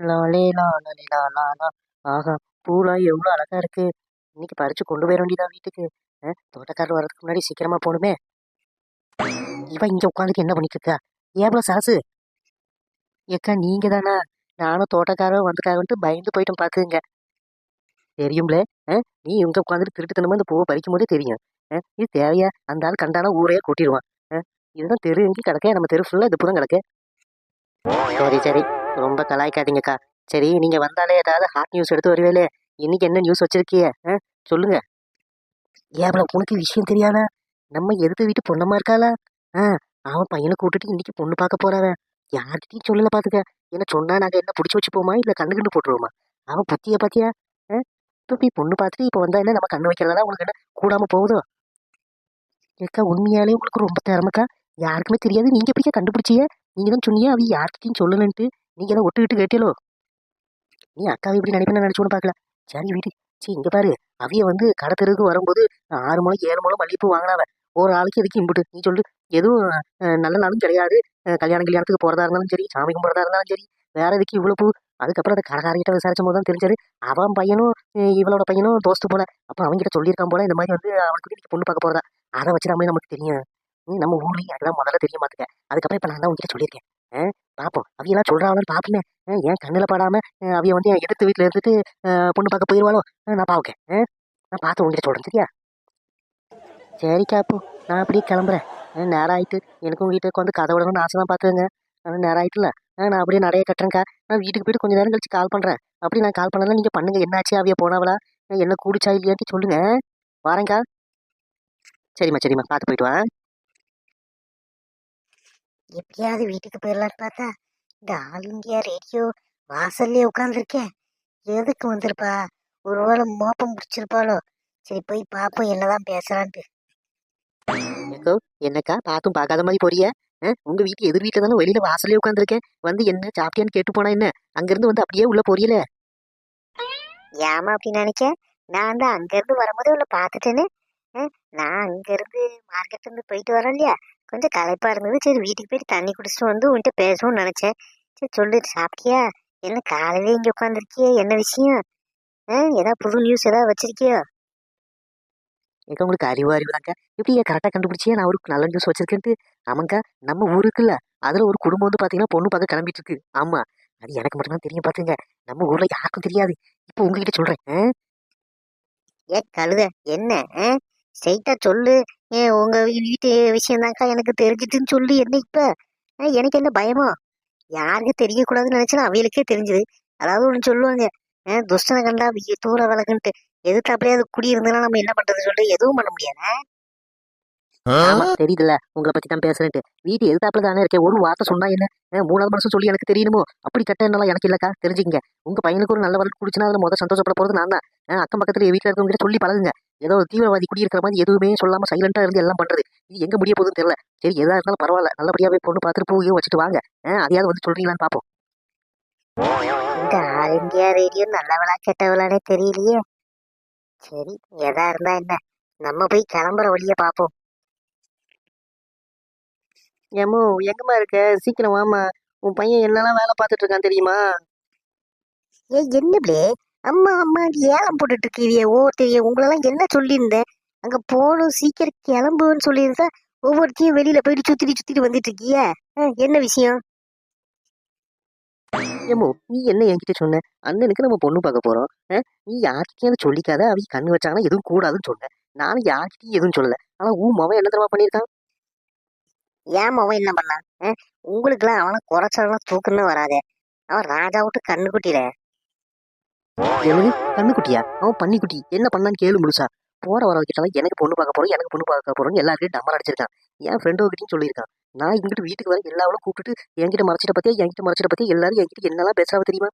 லாலே லாலே லா லா ஆஹா பூலாம் எவ்வளோ அழகா இருக்கு. இன்னைக்கு பறிச்சு கொண்டு போயிட வேண்டியதா வீட்டுக்கு. தோட்டக்காரர் வர்றதுக்கு முன்னாடி சீக்கிரமா போகணுமே இவன் இங்க உட்காந்துட்டு என்ன பண்ணிட்டு இருக்கா? ஏப்ல சாசு ஏக்கா நீங்க தானா? நானும் தோட்டக்காரர் வந்துட்டாங்கன்ட்டு பயந்து போயிட்டோம் பாத்துங்க தெரியும்ல நீ இங்க உட்காந்துட்டு திருட்டுத்தனமா இந்த பூவை பறிக்கும் போதே தெரியும். இது தேவையா? அந்த ஆள் கண்டாலும் ஊரையே கூட்டிடுவான். ஆ, இதுதான் தெரு எங்கேயும் கிடக்க. நம்ம தெரு ஃபுல்லா இது பூரா கிடக்கு. சரி சரி. ரொம்ப கலாய்க்காதீங்கக்கா. சரி நீங்க வந்தாலே ஏதாவது ஹாட் நியூஸ் எடுத்து வருவேலே. இன்னைக்கு என்ன நியூஸ் வச்சுருக்கிய? ஆ, சொல்லுங்க. ஏப்ல உனக்கு விஷயம் தெரியாதா? நம்ம எதிர்த்து வீட்டு பொண்ணமா இருக்காளா? ஆ அவன் பையனை கூட்டிட்டு இன்னைக்கு பொண்ணு பார்க்க போறாவன் யார்கிட்டையும் சொல்லல பாத்துக்க. என்ன சொன்னா நாங்க என்ன பிடிச்சி வச்சுப்போமா? இல்லை இல்ல கண்ணு கண்டு போட்டுருவோமா? அவன் புத்திய பாத்தியா? ஆ, இப்ப போய் பொண்ணு பார்த்துட்டு இப்ப வந்தா என்ன நம்ம கண்ணு வைக்கிறதா? உங்களுக்கு என்ன கூடாம போகுதோ? ஏக்கா உண்மையாலே உங்களுக்கு ரொம்ப திறமைக்கா. யாருக்குமே தெரியாது. நீங்க எப்படிக்கா கண்டுபிடிச்சிய? நீங்க தான் சொன்னீங்க அவ யார்கிட்டையும் சொல்லலன்ட்டு. நீங்க தான் ஒட்டுக்கிட்டு கேட்டீங்களோ நீ அக்காவை இப்படி நினைப்பேன்னு நினைச்சோன்னு பார்க்கல. சரி வீட்டு சரி இங்க பாரு. அவிய வந்து கடை தெருவுக்கு வரும்போது ஆறு முளை ஏழு முளை மல்லிகைப்பூ வாங்கினாவ ஒரு ஆளுக்கு எதுக்கு இம்புட்டு? நீ சொல்லு. எதுவும் நல்ல நாளும் கிடையாது. கல்யாணம் கல்யாணத்துக்கு போறதா இருந்தாலும் சரி சாமி கும்பிட்றதா இருந்தாலும் சரி. வேற எதுக்கு இவ்வளவு பூ? அதுக்கப்புறம் அந்த கடைக்காரிகிட்ட விசாரிச்சும் போது தான் தெரிஞ்சது அவன் பையனும் இவளோட பையனும் தோஸ்து போல. அப்போ அவங்ககிட்ட சொல்லியிருக்கான் போல. இந்த மாதிரி வந்து அவனுக்கு இன்னைக்கு பொண்ணு பார்க்க போறதா. அதை வச்சு நமக்கு தெரியும். நீ நம்ம ஊர்லயும் எனக்கு தான் முதல்ல தெரிய மாட்டேங்க அதுக்கப்புறம் இப்ப நான் தான் உங்ககிட்ட சொல்லியிருக்கேன். பார்ப்போம் அவையெல்லாம் சொல்கிறாங்களான்னு பார்ப்போமே ஏன் கண்ணில் படாமல் அவைய வந்து என் எதிர்த்து வீட்டில் இருந்துட்டு பொண்ணு பார்க்க போயிருவாளோ? நான் பார்க்கேன் நான் பார்த்து உங்ககிட்ட சொல்கிறேன் சரியா? சரி காப்பு நான் அப்படியே கிளம்புறேன். நேரம் ஆயிட்டு எனக்கும் வீட்டுக்கு வந்து கதை விடணும்னு ஆசை தான் பார்த்துங்க ஆனால் நேரம் ஆயிட்டுல நான் அப்படியே நிறைய கட்டுறேங்க்கா நான் வீட்டுக்கு போயிட்டு கொஞ்ச நேரம் கழிச்சு கால் பண்ணுறேன் அப்படி நான் கால் பண்ணலாம் நீங்கள் பண்ணுங்க. என்னாச்சு அவைய போனாவளா? என்ன கூடிச்சா இல்லையான்ட்டு சொல்லுங்க. வரேங்க்கா சரிம்மா சரிம்மா. பார்த்து போயிட்டு வா. எப்படியாவது வீட்டுக்கு போயிடலான்னு பார்த்தா இந்த ஆல் இந்தியா ரேடியோ வாசல்லே உட்காந்துருக்கேன் எதுக்கு வந்திருப்பா? ஒருவேளை மோப்பம் முடிச்சிருப்பாளோ சரி போய் பார்ப்போம் என்னதான் பேசுறான்ட்டு என்னக்கா? பார்த்தும் பார்க்காத மாதிரி போறிய? உங்க வீட்டு எதிர் வீட்டுல தானே வெளியில வாசலே உட்காந்துருக்கேன் வந்து என்ன சாப்பிட்டியான்னு கேட்டு போனா என்ன? அங்கிருந்து வந்து அப்படியே உள்ள போறியல ஏமா அப்படி நினைக்க? நான் தான் அங்கேருந்து வரும்போதே உள்ள பார்த்துட்டேனே. அஹ், நான் அங்கேருந்து மார்க்கெட் இருந்து போயிட்டு வரேன் இல்லையா? கொஞ்சம் களைப்பா இருந்தது. சரி வீட்டுக்கு போயிட்டு தண்ணி குடிச்சிட்டு வந்து உன்கிட்ட பேசணும்னு நினைச்சேன். சரி சொல்லிட்டு சாப்பிட்டியா? என்ன காலையில இங்க உட்காந்துருக்கிய என்ன விஷயம்? அஹ், ஏதாவது புது நியூஸ் ஏதாவது வச்சிருக்கியோ? ஏக்கா உங்களுக்கு அறிவு அறிவு தாங்க இப்படி கரெக்டா கண்டுபிடிச்சியே? நான் ஒரு நல்ல நியூஸ் வச்சிருக்கேன்ட்டு. ஆமாங்கா நம்ம ஊருக்குல்ல அதுல ஒரு குடும்பம் வந்து பாத்தீங்கன்னா பொண்ணு பார்க்க கிளம்பிட்டு இருக்கு ஆமா. அது எனக்கு மட்டும்தான் தெரியும் பாத்துங்க. நம்ம ஊர்ல யாருக்கும் தெரியாது. இப்போ உங்ககிட்ட சொல்றேன் அஹ், ஏ கழுத என்ன ஸ்ட்ரைட்டா சொல்லு. உங்க வீ- வீட்டு விஷயம்தாக்கா எனக்கு தெரிஞ்சிட்டுன்னு சொல்லி என்ன இப்ப? எனக்கு என்ன பயமா? யாருக்கு தெரியக்கூடாதுன்னு நினைச்சா அவங்களுக்கே தெரிஞ்சது. அதாவது ஒன்று சொல்லுவாங்க. துஷ்டனை கண்டா வி- தூர விலகுன்ட்டு. எதுக்கு அப்படியே அது குடி இருந்தாலும் நம்ம என்ன பண்றது சொல்லி? எதுவும் பண்ண முடியாது. ஆமா தெரியுதுல்ல. உங்களை பத்தி தான் பேசுறேன்ட்டு. வீட்டு எதிர்த்தாப்புல தானே இருக்கேன். ஒரு வார்த்தை சொன்னா என்ன? மூணாவது மனுஷன் சொல்லி எனக்கு தெரியணுமோ? அப்படி கட்ட என்னால எனக்கு இல்லக்கா. தெரிஞ்சுக்கங்க. உங்க பையனுக்கு ஒரு நல்ல வரல் குடிச்சுனா அதுல முதல் சந்தோஷப்பட போறது நான் தான். அக்கம் பக்கத்துல வீட்டுல இருக்கவங்க கிட்ட சொல்லி பழகுங்க. ஏதோ ஒரு தீவிரவாதி குடி இருக்கிற மாதிரி எதுவுமே சொல்லாம சைலண்டா இருந்து எல்லாம் பண்றது. இது எங்க முடிய போகுதுன்னு தெரியல. சரி எதா இருந்தாலும் பரவாயில்ல. நல்லபடியா போய் பொண்ணு பார்த்துட்டு பூவையும் வச்சுட்டு வாங்க. அதையாவது வந்து சொல்றீங்களான்னு பாப்போம். இந்த ஆல் இந்தியா ரேடியோ நல்லவளா கெட்டவளானே தெரியலையே. சரி எதா இருந்தா என்ன? நம்ம போய் கிளம்புற வழிய பாப்போம். ஏமோ எங்கம்மா இருக்க? சீக்கிரம் வாமா உன் பையன் என்னெல்லாம் வேலை பார்த்துட்டு இருக்கான் தெரியுமா? ஏ என்ன பிளே அம்மா அம்மா ஏலம் போட்டுட்டு இருக்கீங்க ஓ தெரியும் உங்களெல்லாம் என்ன சொல்லியிருந்தேன் அங்க போகணும் சீக்கிரம் கிளம்புன்னு சொல்லியிருந்தா ஒவ்வொருத்தையும் வெளியில போயிட்டு சுத்திட்டு சுத்திட்டு வந்துட்டு இருக்கிய? என்ன விஷயம்? ஏமோ நீ என்ன என்கிட்ட சொன்ன? அண்ணனுக்கு நம்ம பொண்ணு பார்க்க போறோம். நீ யார்கிட்டயும் அதை சொல்லிக்காத அவங்க கண்ணு வச்சாங்கன்னா எதுவும் கூடாதுன்னு சொன்னேன் நானும் யார்கிட்டயும் எதுவும் சொல்லல. ஆனா உன் மவன் என்ன தெரியுமா பண்ணியிருக்கான்? ஏன் அவன் என்ன பண்ணான் உங்களுக்குலாம் அவனை குறைச்சாலும் தூக்குன்னு வராதே. அவன் ராஜா விட்டு கண்ணு குட்டிட என்னது? கண்ணுக்குட்டியா? அவன் பன்னிக்குட்டி. என்ன பண்ணான்னு கேளு முழுசா. போற வர கிட்டலாம் எனக்கு பொண்ணு பார்க்க போறோம் எனக்கு பொண்ணு பார்க்க போறோம்னு எல்லாருக்கும் டம்மர் அடிச்சிருக்கான். என் ஃப்ரெண்டோ கிட்டையும் சொல்லியிருக்கான். நான் இங்கிட்டு வீட்டுக்கு வர எல்லாவளும் கூப்பிட்டு என்கிட்ட மறைச்சிட்ட பத்தியா? என்கிட்ட மறைச்சிட்ட பத்தியா? எல்லாரும் என்கிட்ட என்னெல்லாம் பேசுறாவ தெரியுமா?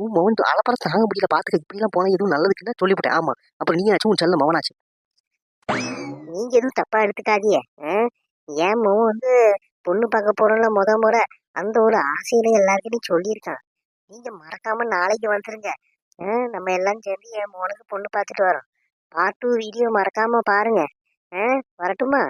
உன் மவன் அளப்பறம் தாங்க முடியல பாத்துக்க. இப்படிலாம் போனா எதுவும் நல்லதுக்குன்னா சொல்லிவிட்டேன். ஆமா. அப்புறம் நீ ஆச்சு உன் செல்ல மவனாச்சு. நீங்க எதுவும் தப்பா எடுத்துக்காதீங்க. ஏன் மகன் வந்து பொண்ணு பார்க்க போறோம்ல முத முறை. அந்த ஒரு ஆசையில எல்லாருக்கிட்டையும் சொல்லியிருக்கான். நீங்க மறக்காம நாளைக்கு வந்துருங்க. நம்ம எல்லாம் சேர்ந்து என் மகனுக்கு பொண்ணு பார்த்துட்டு வரோம். பார்ட் டூ வீடியோ மறக்காம பாருங்க. ஆ, வரட்டுமா?